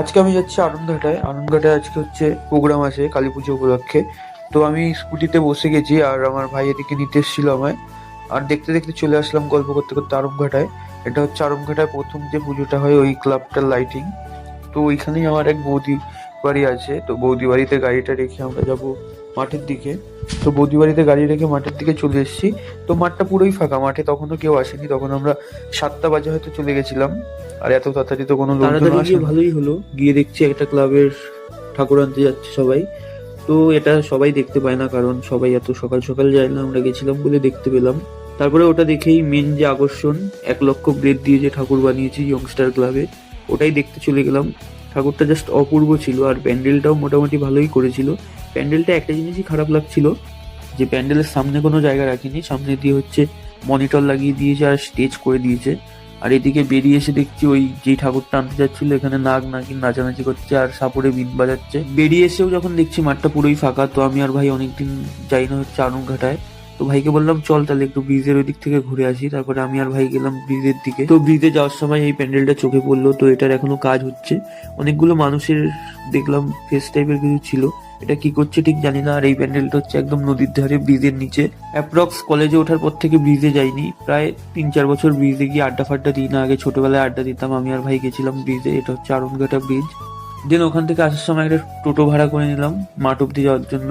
আজকে আমি যাচ্ছি আনন্দঘাটায়। আনন্দঘাটায় আজকে হচ্ছে প্রোগ্রাম আছে, কালী পুজো উপলক্ষে। তো আমি স্কুটিতে বসে গেছি আর আমার ভাই এদিকে নিতে এসেছিল আমায়। আর দেখতে দেখতে চলে আসলাম গল্প করতে করতে আরমঘাটায় এটা হচ্ছে আরমঘাটায় প্রথম যে পুজোটা হয় ওই ক্লাবটার লাইটিং তো ওইখানেই আমার এক বৌদি বাড়ি আছে। তো বৌদি বাড়িতে গাড়িটা রেখে আমরা যাব মাঠের দিকে। তো বৌদিবাড়িতে গাড়ি রেখে মাঠের দিকে চলে এসেছি। তো মাঠটা পুরোই ফাঁকা মাঠে তখনও কেউ আসেনি তখন আমরা সাতটা বাজে হয়তো চলে গেছিলাম। আর এত তাড়াতাড়ি তো কোনো লোকজন আসে ভালোই হলো গিয়ে দেখছি একটা ক্লাবের ঠাকুর আনতে যাচ্ছে সবাই। তো এটা সবাই দেখতে পায় না কারণ সবাই এত সকাল সকাল যায় না আমরা গেছিলাম বলে দেখতে পেলাম। তারপরে ওটা দেখেই মেন যে আকর্ষণ এক লক্ষ ব্রেড দিয়ে যে ঠাকুর বানিয়েছি ইয়ংস্টার ক্লাবে ওটাই দেখতে চলে গেলাম। ঠাকুরটা জাস্ট অপূর্ব ছিল আর প্যান্ডেলটাও মোটামুটি ভালোই করেছিল। প্যান্ডেলটা একটা জিনিসই খারাপ লাগছিল, যে প্যান্ডেলের সামনে কোনো জায়গা রাখিনি, সামনে দিয়ে হচ্ছে মনিটর লাগিয়ে দিয়েছে আর স্টেজ করে দিয়েছে। আর এদিকে বেরিয়ে এসে দেখছি ওই যেই ঠাকুরটা আনতে যাচ্ছিল, এখানে নাগ নাগিন নাচানাচি করছে আর সাপোরে বিন বাজাচ্ছে। বেরিয়ে এসেও যখন দেখছি মাঠটা পুরোই ফাঁকা, তো আমি আর ভাই অনেকদিন যাই না হচ্ছে আনুঘাটায় তো ভাইকে বললাম, চল তাহলে একটু ব্রিজের ওই দিক থেকে ঘুরে আসি। তারপরে আমি আর ভাই গেলাম ব্রিজের দিকে। তো ব্রিজে যাওয়ার সময় এই প্যান্ডেলটা চোখে পড়ল, তো এটার এখনও কাজ হচ্ছে। অনেকগুলো মানুষের দেখলাম ফেস টাইপের কিছু ছিল। এটা কি করছে ঠিক জানি না, আর এই প্যান্ডেলটা হচ্ছে একদম নদীর ধারে, ব্রিজের নিচে। অ্যাপ্রক্স কলেজে ওঠার পর থেকে ব্রিজে যাইনি। প্রায় তিন চার বছর ব্রিজে গিয়ে আড্ডা ফাড্ডা দিই না, আগে ছোটবেলায় আড্ডা দিতাম। আমি আর ভাই গেছিলাম ব্রিজে, এটা হচ্ছে আরনঘাটা ব্রিজ। দেন ওখান থেকে আসার সময় একটা টোটো ভাড়া করে নিলাম, মাঠ অব্দি যাওয়ার জন্য।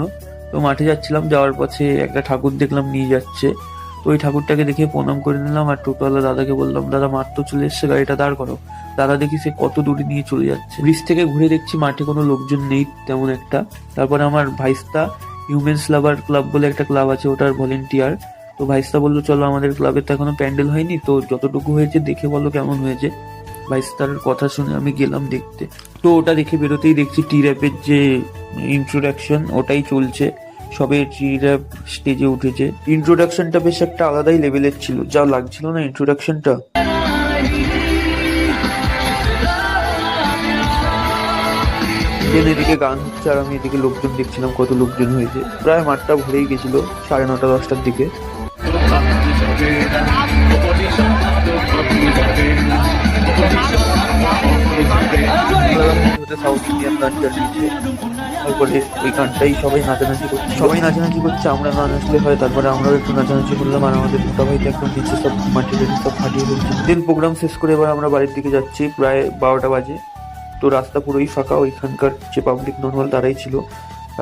তো মাঠে যাচ্ছিলাম, যাওয়ার পথে একটা ঠাকুর দেখলাম নিয়ে যাচ্ছে। তো ওই ঠাকুরটাকে দেখে প্রণাম করে নিলাম আর টোটোওয়ালা দাদাকে বললাম, দাদা, মাঠ তো চলে এসছে, গাড়িটা দাঁড় করো দাদা দেখি সে কত দূরে নিয়ে চলে যাচ্ছে। ব্রিজ থেকে ঘুরে দেখছি মাঠে কোনো লোকজন নেই তেমন একটা। তারপরে আমার ভাইস্তা হিউম্যানস লাভার ক্লাব বলে একটা ক্লাব আছে, ওটার ভলেন্টিয়ার। তো ভাইস্তা বলল, চলো, আমাদের ক্লাবের তো এখনও প্যান্ডেল হয়নি, তো যতটুকু হয়েছে দেখে বলো কেমন হয়েছে। ভাইস্তার কথা শুনে আমি গেলাম দেখতে। তো ওটা দেখে বেরোতেই দেখছি টি র্যাপের যে ইন্ট্রোডাকশন ওটাই চলছে। সবে টি র্যাপ স্টেজে উঠেছে ইন্ট্রোডাকশনটা বেশ একটা আলাদাই লেভেলের ছিল। যা লাগছিল না ইন্ট্রোডাকশনটা এদিকে গান হচ্ছে আর আমি এদিকে লোকজন দেখছিলাম, কত লোকজন হয়েছে। প্রায় মাঠটা ভরেই গেছিল, সাড়ে নটা, দশটার দিকে। সাউথ ইন্ডিয়ান গান চালিয়েছে তারপরে ওই গানটাই সবাই নাচানাচি করছে। সবাই নাচানাচি করছে, আমরা না নাচলে হয়, তারপরে আমরাও একটু নাচানাচি করলাম, আর আমাদের মোটা ভাই একদম নিচে সব মাটি টাটি সব ফাটিয়ে ফেলছে। দিন প্রোগ্রাম শেষ করে এবার আমরা বাড়ির দিকে যাচ্ছি, প্রায় বারোটা বাজে। তো রাস্তা পুরোই ফাঁকা, ওইখানকার যে পাবলিক নর্মাল তারাই ছিল।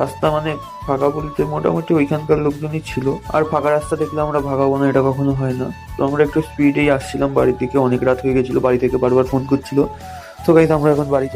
রাস্তা মানে ফাঁকা বলতে মোটামুটি ওইখানকার লোকজনই ছিল। আর ফাঁকা রাস্তা দেখলে আমরা ভাগাবো না এটা কখনো হয় না। তো আমরা একটু স্পিডেই আসছিলাম বাড়ির দিকে, অনেক রাত হয়ে গেছিল, বাড়ি থেকে বারবার ফোন করছিল। তো গাইতে আমরা এখন বাড়ি